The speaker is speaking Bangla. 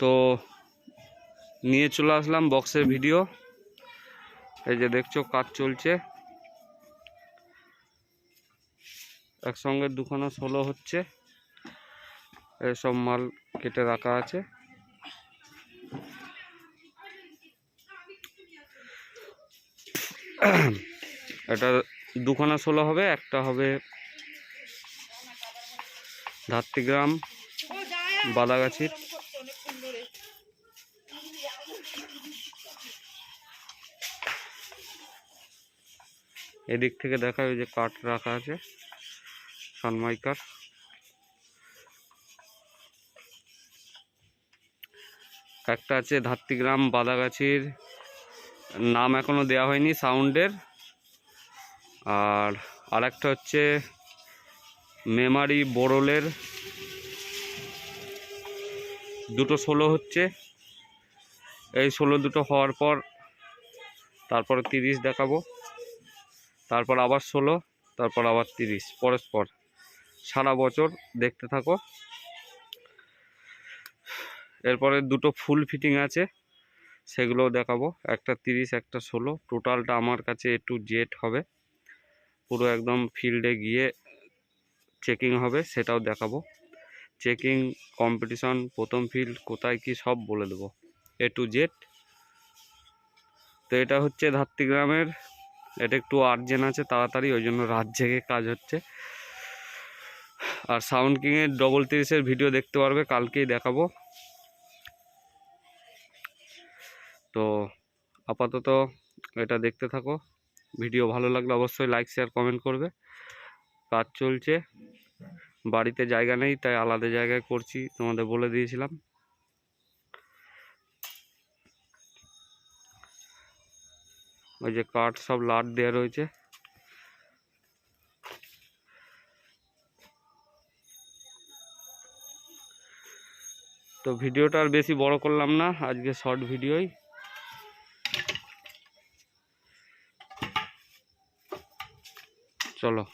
তো নিয়ে চলে আসলাম বক্সের ভিডিও এই যে দেখছ কাজ চলছে। একসঙ্গে দুখানা ষোলো হচ্ছে। এসব মাল কেটে রাখা আছে। এটা দুখানা ষোলো হবে, একটা হবে ধাত্রীগ্রাম বাদাগাছির এদিক থেকে দেখা ওই যে কাঠ রাখা আছে সনমাইকার একটা আছে ধাত্রীগ্রাম বাদাগাছির নাম এখনও দেওয়া হয়নি সাউন্ডের। আর আরেকটা হচ্ছে মেমারি বোরলের দুটো ষোলো হচ্ছে। এই ষোলো দুটো হওয়ার পর তারপরে তিরিশ দেখাবো। তারপর আবার ষোলো, তারপর আবার তিরিশ, পরস্পর। সারা বছর দেখতে থাকো। এরপরে দুটো ফুল ফিটিং আছে, সেগুলোও দেখাবো। একটা তিরিশ, একটা ষোলো। টোটালটা আমার কাছে এ টু জেড হবে। পুরো একদম ফিল্ডে গিয়ে চেকিং হবে, সেটাও দেখাবো। চেকিং, কম্পিটিশন, প্রথম ফিল্ড, কোথায় কি সব বলে দেবো। এ টু জেড তো এটা হচ্ছে ধাত্রীগ্রামের এটা একটু আর্জেন্ট আছে তাড়াতাড়ি, ওই জন্য রাত জেগে কাজ হচ্ছে। আর সাউন্ড কিংয়ের ডবল তিরিশের ভিডিও দেখতে পারবে, কালকেই দেখাবো। তো আপাতত এটা দেখতে থাকো। ভিডিও ভালো লাগলে অবশ্যই লাইক শেয়ার কমেন্ট করবে। কাজ চলছে। বাড়িতে জায়গা নেই, তাই আলাদা জায়গায় করছি, তোমাদের বলে দিয়েছিলাম। ওই যে কাঠ সব লাট দেওয়া রয়েছে। তো ভিডিওটা আর বেশি বড় করলাম না, আজকে শর্ট ভিডিওই। চলো।